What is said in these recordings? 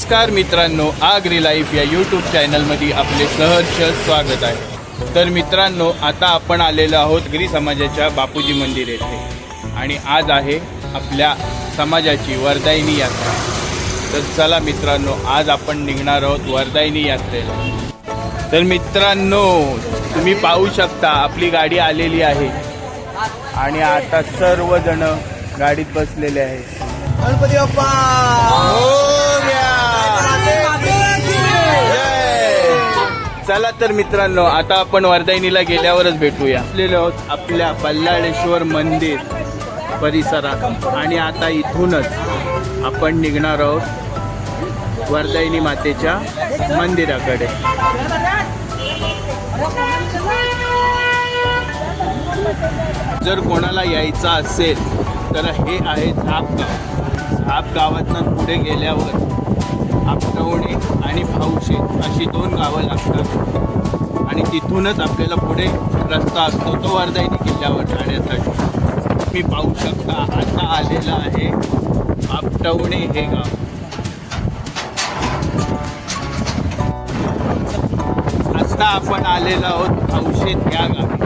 नमस्कार मित्रांनो आगरी लाईफ या यूट्यूब चॅनलमध्ये आपले सहर्ष स्वागत आहे. तर मित्रांनो आता आपण आलेलो आहोत गिरी समाजाच्या बापूजी मंदिर येथे. आणि आज आहे आपल्या समाजाची वरदायिनी यात्रा. तर चला मित्रांनो आज आपण निघणार आहोत वरदायिनी यात्रेला. तर मित्रांनो तुम्ही पाहू शकता आपली गाडी आलेली आहे. आणि आता सर्वजण गाडीत बसलेले आहेत. गणपती बाप्पा! चला तर मित्रांनो आता आपण वर्धाईनीला गेल्यावरच भेटूया. असलेलो आहोत आपल्या बल्लाळेश्वर मंदिर परिसरात. आणि आता इथूनच आपण निघणार आहोत वर्धाईनी मातेच्या मंदिराकडे. जर कोणाला यायचं असेल तर हे आहे झापगाव झाप गावातनं पुढे गेल्यावर आपटवणे आणि भाऊशेत अशी दोन गावं लागतात. आणि तिथूनच आपल्याला पुढे रस्ता असतो तो वर्धाईनी किल्ल्यावर जाण्यासाठी. तुम्ही पाहू शकता आता आलेला आहे आपटवणे हे गाव. आता आपण आलेलो आहोत भाऊशेत या गावी.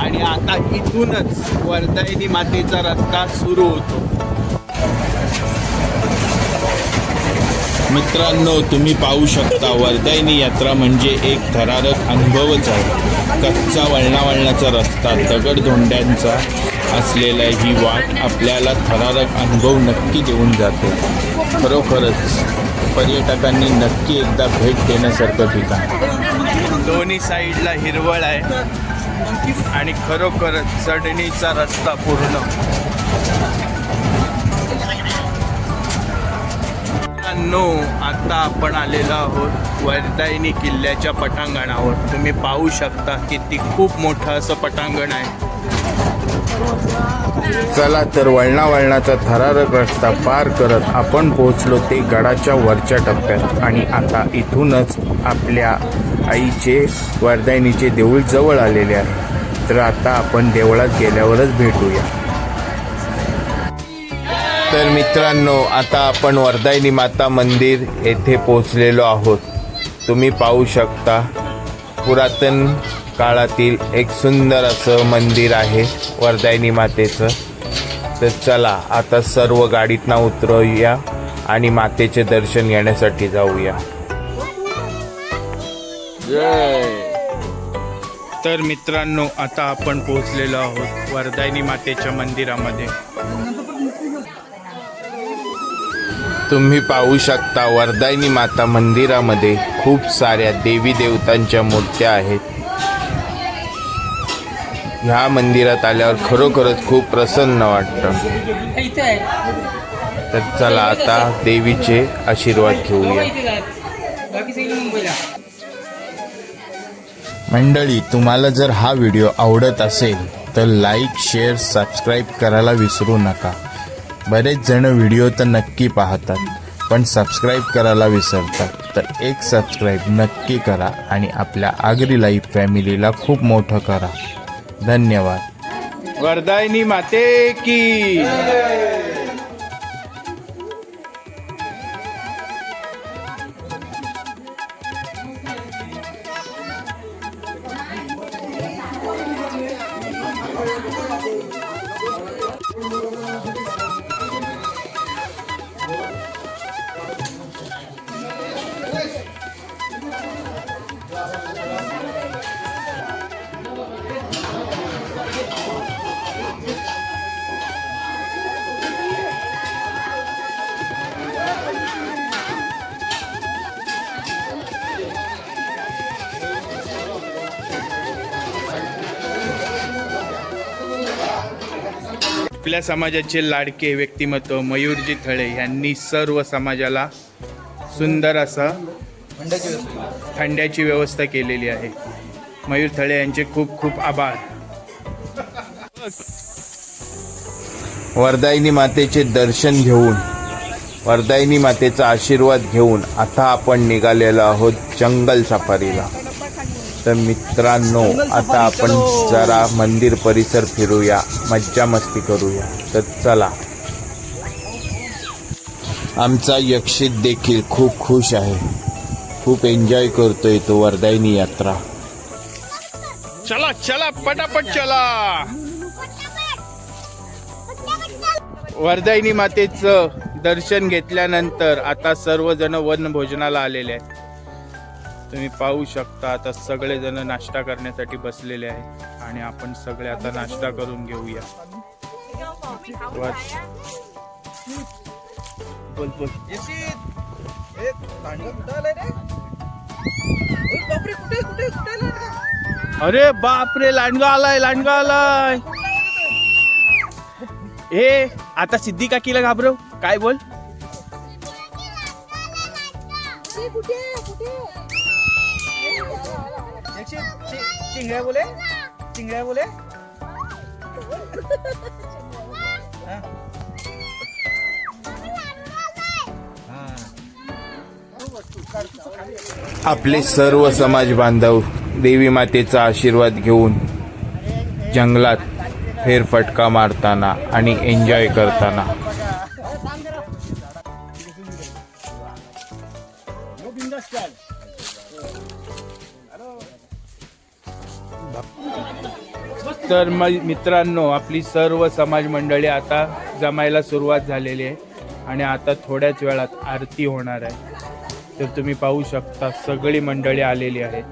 आणि आता इथूनच वर्धाईनी मातेचा रस्ता सुरू होतो. मित्रांनो तुम्ही पाहू शकता वर्धायनी यात्रा म्हणजे एक थरारक अनुभवच आहे. कच्चा वळणावळणाचा रस्ता दगडधोंड्यांचा असलेला ही वाट आपल्याला थरारक अनुभव नक्की देऊन जाते. खरोखरच पर्यटकांनी नक्की एकदा भेट देण्यासारखं ठिकाण. दोन्ही साईडला हिरवळ आहे आणि खरोखरच चढणीचा रस्ता पूर्ण. नो आता आपण आलेलो आहोत वर्धायनी किल्ल्याच्या पटांगणावर. तुम्ही पाहू शकता किती खूप मोठं असं पटांगण आहे. चला तर वळणा वळणाचा थरारक रस्ता पार करत आपण पोहोचलो ते गडाच्या वरच्या टप्प्यात. आणि आता इथूनच आपल्या आईचे वर्धायनीचे देऊळ जवळ आलेले आहे. तर आता आपण देवळात गेल्यावरच भेटूया. तर मित्रांनो आता आपण वर्धायनी माता मंदिर येथे पोचलेलो आहोत. तुम्ही पाहू शकता पुरातन काळातील एक सुंदर असं मंदिर आहे वर्धायनी मातेचं. तर चला आता सर्व गाडीतना उतरूया आणि मातेचे दर्शन घेण्यासाठी जाऊया. तर मित्रांनो आता आपण पोहोचलेलो आहोत वर्धायनी मातेच्या मंदिरामध्ये. तुम्ही पाहू शकता वर्धायनी माता मंदिरामध्ये खूप साऱ्या देवी देवतांच्या मूर्त्या आहेत. ह्या मंदिरात आल्यावर खरोखरच खूप प्रसन्न वाटतं. तर चला आता देवीचे आशीर्वाद घेऊया. मंडळी तुम्हाला जर हा व्हिडिओ आवडत असेल तर लाईक शेअर सबस्क्राईब करायला विसरू नका. बरेच जण व्हिडिओ तर नक्की पाहतात पण सबस्क्राईब करायला विसरतात. तर एक सबस्क्राईब नक्की करा आणि आपल्या आगरी लाईफ फॅमिलीला खूप मोठं करा. धन्यवाद. वरदायनी माते की. आपल्या समाजाचे लाडके व्यक्तिमत्व मयूरजी थळे यांनी सर्व समाजाला सुंदर असं थंड्याची व्यवस्था केलेली आहे. मयूर थळे यांचे खूप खूप आभार. वर्धायनी मातेचे दर्शन घेऊन वर्धायनी मातेचा आशीर्वाद घेऊन आता आपण निघालेलो आहोत जंगल सफारीला. तर मित्रांनो आता आपण जरा मंदिर परिसर फिरूया. मज्जा मस्ती करूया. तर चला. आमचा यक्षित देखील खूप खुश आहे. खूप एन्जॉय करतोय तो वर्दायनी यात्रा. चला चला पटापट चला. वर्धायनी मातेचं दर्शन घेतल्यानंतर आता सर्वजण वन भोजनाला आलेले आहेत. तुम्ही पाहू शकता आता सगळेजण नाश्ता करण्यासाठी बसलेले आहेत आणि आपण सगळे आता नाश्ता करून घेऊया. वर- बोल बोल. अरे बापरे लांडगा आलाय लांडगा आलाय. हे आता सिद्धी काकीला घाबरव. काय बोल? चिंगड्या बोले चिंगड्या बोले आपले सर्व समाज बांधव देवी मातेचा आशीर्वाद घेऊन जंगलात फेरफटका मारताना आणि एन्जॉय करताना. तर मग मित्रांनो आपली सर्व समाज मंडळी आता जमायला सुरुवात झालेली आहे आणि आता थोड्याच वेळात आरती होणार आहे. तर तुम्ही पाहू शकता सगळी मंडळी आलेली आहेत.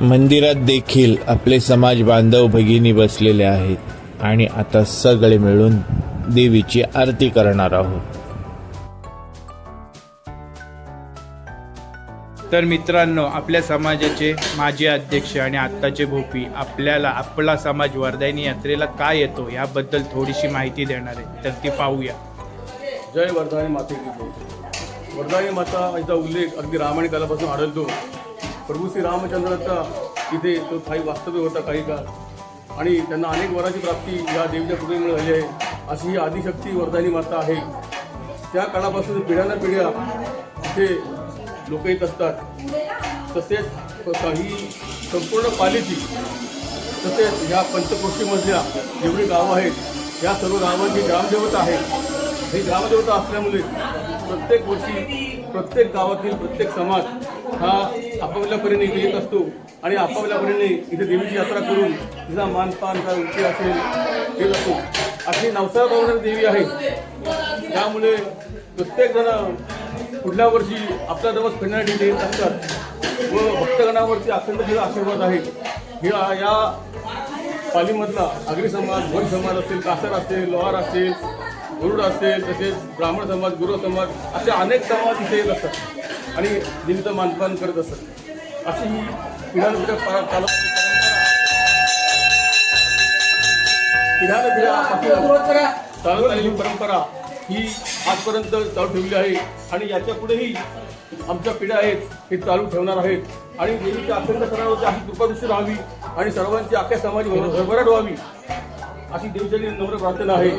मंदिरात देखील आपले समाज बांधव भगिनी बसलेले आहेत आणि आता सगळे मिळून देवीची आरती करणार आहोत. तर मित्रांनो आपल्या समाजाचे माजी अध्यक्ष आणि आत्ताचे भोपी आपल्याला आपला समाज वर्धायनी यात्रेला काय येतो याबद्दल थोडीशी माहिती देणार आहे तर ती पाहूया. जय वर्धानी माते वर्धानी माता याचा उल्लेख अगदी रामायण कालापासून आढळतो. प्रभू श्री रामचंद्राचा इथे तो काही वास्तव्य होता काही काळ. आणि त्यांना अनेक वराची प्राप्ती या देवीच्या कृपेमुळे झाली आहे. अशी ही आदिशक्ती वर्धानी माता आहे. त्या काळापासून पिढ्याना पिढ्या इथे लोक येत असतात. तसेच काही संपूर्ण पालीची तसेच ह्या पंचक्रोशीमधल्या जेवढी गावं आहेत या सर्व गावांची ग्रामदेवता आहे ही ग्रामदेवता असल्यामुळे प्रत्येक वर्षी प्रत्येक गावातील प्रत्येक समाज हा आपापल्या परीने इथे येत असतो आणि आपापल्या परीने इथे देवीची यात्रा करून तिचा मानपान काय उलटी असेल केलं असतो. अशी नवसाळ पावणारी देवी आहे. त्यामुळे प्रत्येक जण पुढल्या वर्षी आपल्या जवळ फिरण्यासाठी येत असतात व भक्तगणावरती अखंड तिचा आशीर्वाद आहे. या या पालीमधला आगरी समाज भोई समाज असेल कासर असेल लोहार असेल गरुड असेल तसेच ब्राह्मण समाज गुरु समाज असे अनेक समाज इथे येत असतात आणि देवीचं मानपान करत असतात. अशी ही पिढ्यानपिढ्या परा- चालत पिढ्यानपिढ्या चालत आलेली परंपरा ही आजपर्यंत चालू ठेवली आहे. आणि याच्या पुढेही आमच्या पिढ्या आहेत हे चालू ठेवणार आहेत. आणि देवीच्या अखंड सणावरती अशी कृपादृष्टी राहावी आणि सर्वांची अख्या समाज भरभराट व्हावी. अशी देवीच्या नम्र प्रार्थना आहे.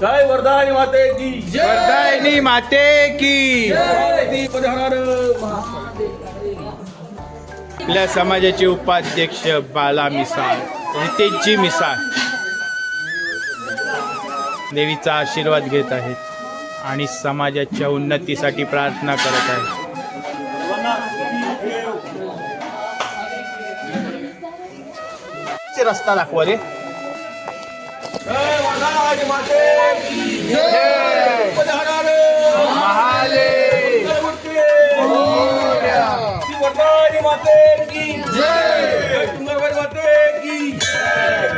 जय वर्धा आणि माते की जय. माते की. आपल्या समाजाचे उपाध्यक्ष बाला मिसाळ रितेशजी मिसाळ. देवीचा आशीर्वाद घेत आहेत. आणि समाजाच्या उन्नतीसाठी प्रार्थना करत आहेत ते रस्ता दाखवा रे. माते की जय माते की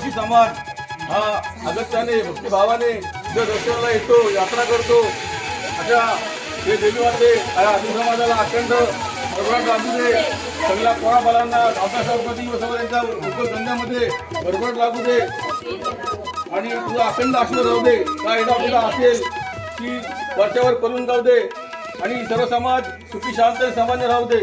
दरवर्षी समाज हा अगत्याने भक्तिभावाने जो दर्शनाला येतो यात्रा करतो अशा हे देवी वाटते या आदिम समाजाला अखंड भरभराट लागू दे सगळ्या पोराबालांना अभ्यासावरती व सर्व त्यांच्या उद्योगधंद्यामध्ये भरभट लागू दे. आणि तुझा अखंड आशीर्वाद राहू दे. का एकदा आपल्याला असेल की वरच्यावर करून जाऊ दे. आणि सर्व समाज सुखी शांत समाज सामान्य राहू दे.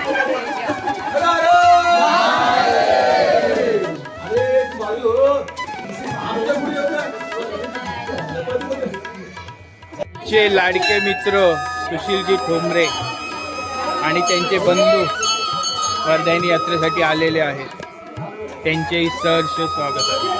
चे लाडके मित्र सुशीलजी ठोंबरे आणि त्यांचे बंधू वर्धायनी यात्रेसाठी आलेले आहेत. त्यांचेही सहर्ष स्वागत आहे.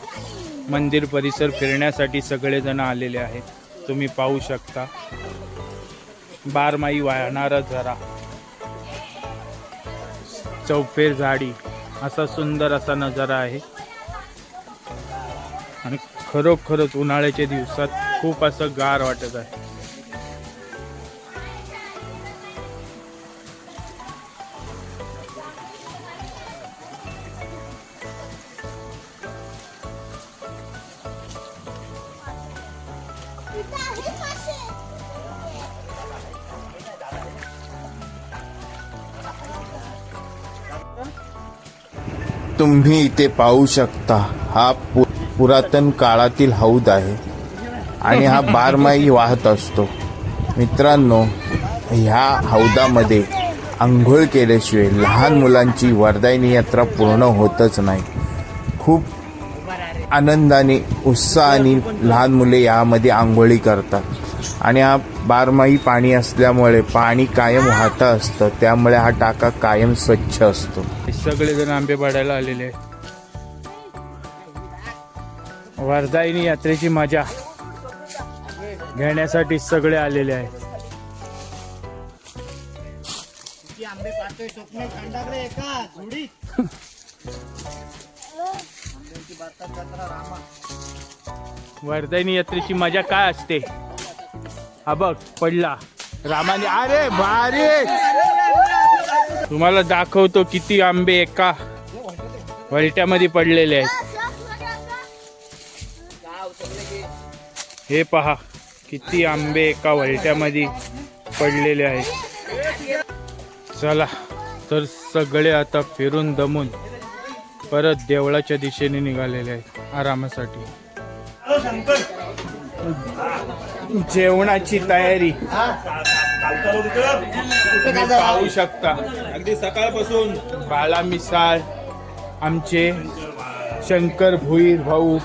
मंदिर परिसर फिरण्यासाठी सगळेजण आलेले आहेत. तुम्ही पाहू शकता. बारमाही वाहणारा झरा. चौफेर झाडी. असा सुंदर असा नजारा आहे. आणि खरोखरच उन्हाळ्याच्या दिवसात खूप असं गार वाटत आहे. तुम्ही इथे पाहू शकता हा पु पुरातन काळातील हौद आहे. आणि हा बारमाही वाहत असतो. मित्रांनो ह्या हौदामध्ये आंघोळ केल्याशिवाय लहान मुलांची वरदायनी यात्रा पूर्ण होतच नाही. खूप आनंदाने उत्साहाने लहान मुले यामध्ये आंघोळी करतात. आणि हा बारमाही पाणी असल्यामुळे पाणी कायम वाहतं असतं. त्यामुळे हा टाका कायम स्वच्छ असतो. सगळेजण आंबे पाडायला आलेले आहेत. वर्धायनी यात्रेची मजा घेण्यासाठी सगळे आलेले आहेत. वर्धायनी यात्रेची मजा काय असते? हा बघ पडला. रामाने अरे भारी! तुम्हाला दाखवतो किती आंबे एका वलट्यामध्ये पडलेले आहेत. हे पहा किती आंबे एका वलट्यामध्ये पडलेले आहेत. चला तर सगळे आता फिरून दमून परत देवळाच्या दिशेने निघालेले आहेत आरामासाठी. जेवणाची तयारी. पाहू शकता. अगदी सकाळपासून बाळा मिसाळ आमचे शंकर भुईर भाऊ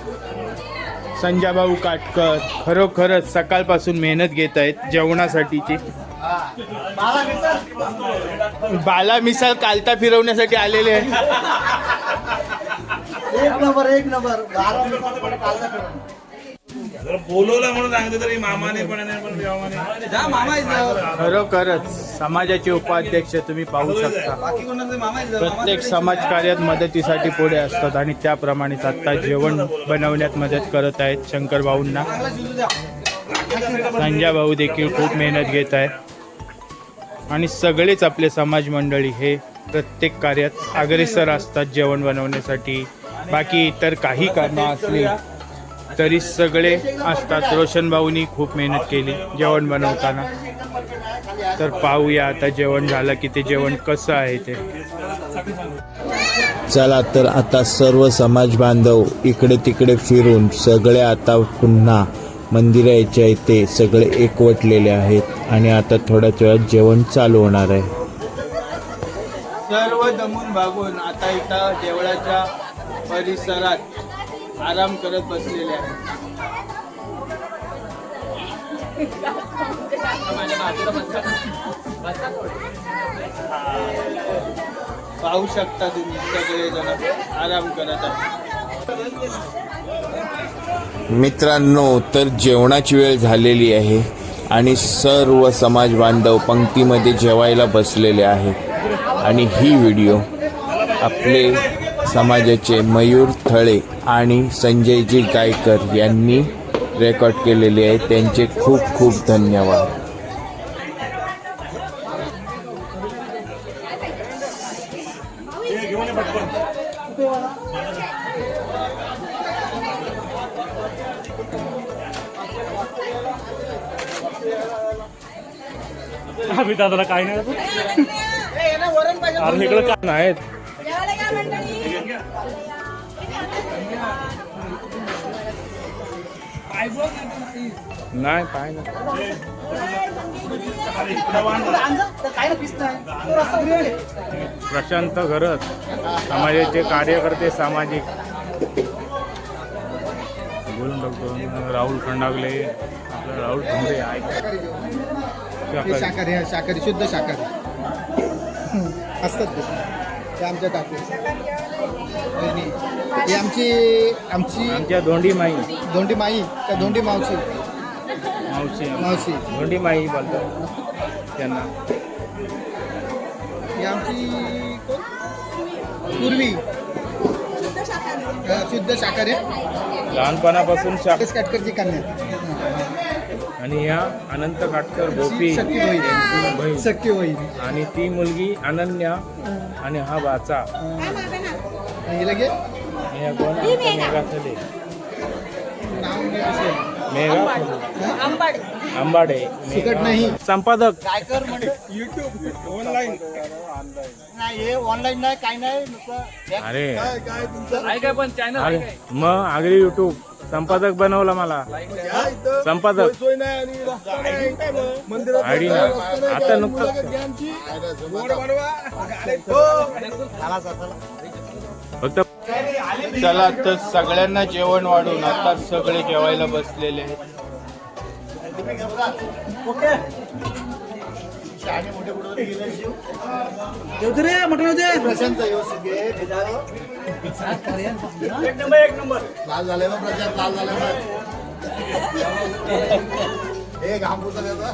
संजय भाऊ काटकर खरोखरच सकाळपासून मेहनत घेत आहेत जेवणासाठीची. बाला मिसाळ? कालता फिरवण्यासाठी आलेले आहेत. एक नंबर एक नंबर. बोलवलं म्हणून सांगते तरी मामाने पण आणि पण मामाने जा मामा खरोखरच समाजाचे उपाध्यक्ष तुम्ही पाहू शकता. प्रत्येक समाज कार्यात मदतीसाठी पुढे असतात आणि त्याप्रमाणेच आता जेवण बनवण्यात मदत करत आहेत शंकर भाऊंना. संजय भाऊ देखील खूप मेहनत घेत आहे आणि सगळेच आपले समाज मंडळी हे प्रत्येक कार्यात अग्रेसर असतात जेवण बनवण्यासाठी. बाकी इतर काही कामं असली तरी सगळे असतात. रोशन भाऊनी खूप मेहनत केली जेवण बनवताना. तर पाहूया आता जेवण झालं की ते जेवण कसं आहे ते. चला तर आता सर्व समाज बांधव इकडे तिकडे फिरून सगळे आता पुन्हा मंदिराच्या इथे सगळे एकवटलेले आहेत आणि आता थोड्याच वेळात जेवण चालू होणार आहे. सर्व दमून भागून आता इथं देवळाच्या परिसरात आराम करत बसलेले आहेत. पाहू शकता तुम्ही सगळेजण आराम करत आहेत. मित्रांनो तर जेवणाची वेळ झालेली आहे आणि सर्व समाज बांधव पंक्तीमध्ये जेवायला बसलेले आहेत. आणि ही व्हिडिओ आपले समाजाचे मयूर थळे आणि संजयजी गायकर यांनी रेकॉर्ड केलेले आहे. त्यांचे खूप खूप धन्यवाद. दादाला काय नाही. अरे इकडे काय नाहीत? नाही पाय ना. प्रशांत घरत समाजाचे कार्यकर्ते सामाजिक. बोलून टाकतो. राहुल खंडागले आपला राहुल ठोंबरे आहे. शाकाहारी. शाकाहारी शुद्ध शाकाहारी. असतात ते. ते आमच्या ही आमची आमची आमच्या धोंडी माई दोंडी माई त्या दोंडी मावशी. मावशी. मावशी. धोंडी माई बोलतो त्यांना. ही आमची कोण? पूर्वी. अं, शुद्ध शाकाहारी. लहानपणापासून काटकरची कन्या. आणि ह्या अनंत काटकर गोपी. यांची बहीण. सख्खी बहीण आणि ती मुलगी अनन्या आणि हा बाचा हिला घे हे नाव. मेघा. थले. आंबाडे सुकट नाही. संपादक. गायकर म्हणजे युट्यूब ऑनलाईन नाही हे ऑनलाईन नाही काय नाही नुसतं अरे. काय काय तुमचं? अरे, मग आगरी युट्यूब संपादक बनवला मला. संपादक. सोय नाही आणि रस्ता नाही. काय मग? मंदिरात आयडी ना. रस्ता नाही, आता काय नुकतं. मुलाखत घ्या आमची. बोर्ड बनवा. हो. फक्त चला. तर सगळ्यांना जेवण वाढून आता सगळे जेवायला बसलेले आहेत. प्रशांतचा व्यवस्थित घे. लाल झाले ना प्रशांत लाल झाले ना हे घामपूचा देता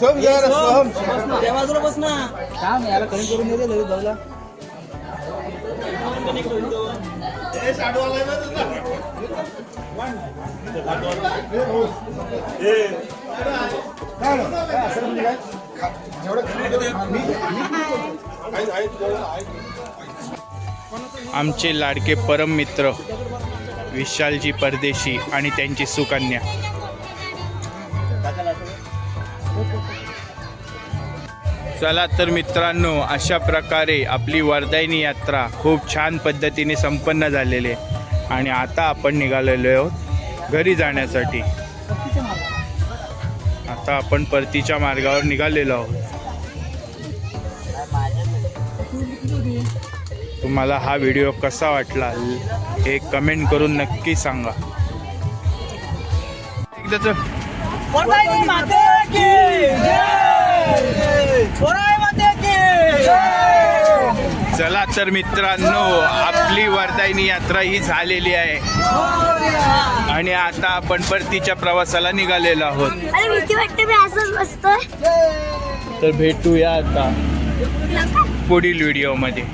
सोम जरा सोम. आहे ना. तुझा? काय ना? काय असं म्हणजे आमचे लाडके परम मित्र विशालजी परदेशी आणि त्यांची सुकन्या. चला तर मित्रांनो अशा प्रकारे आपली वर्धायनी यात्रा खूप छान पद्धतीने संपन्न झालेली आहे. आणि आता आपण निघालेलो आहोत घरी जाण्यासाठी. आता आपण परतीच्या मार्गावर निघालेलो आहोत. तुम्हाला हा व्हिडिओ कसा वाटला हे कमेंट करून नक्की सांगा. एकदा चला तर मित्रांनो आपली वर्धायनी यात्रा ही झालेली आहे. आणि आता आपण परतीच्या प्रवासाला निघालेलो आहोत. तर भेटूया आता पुढील व्हिडिओमध्ये.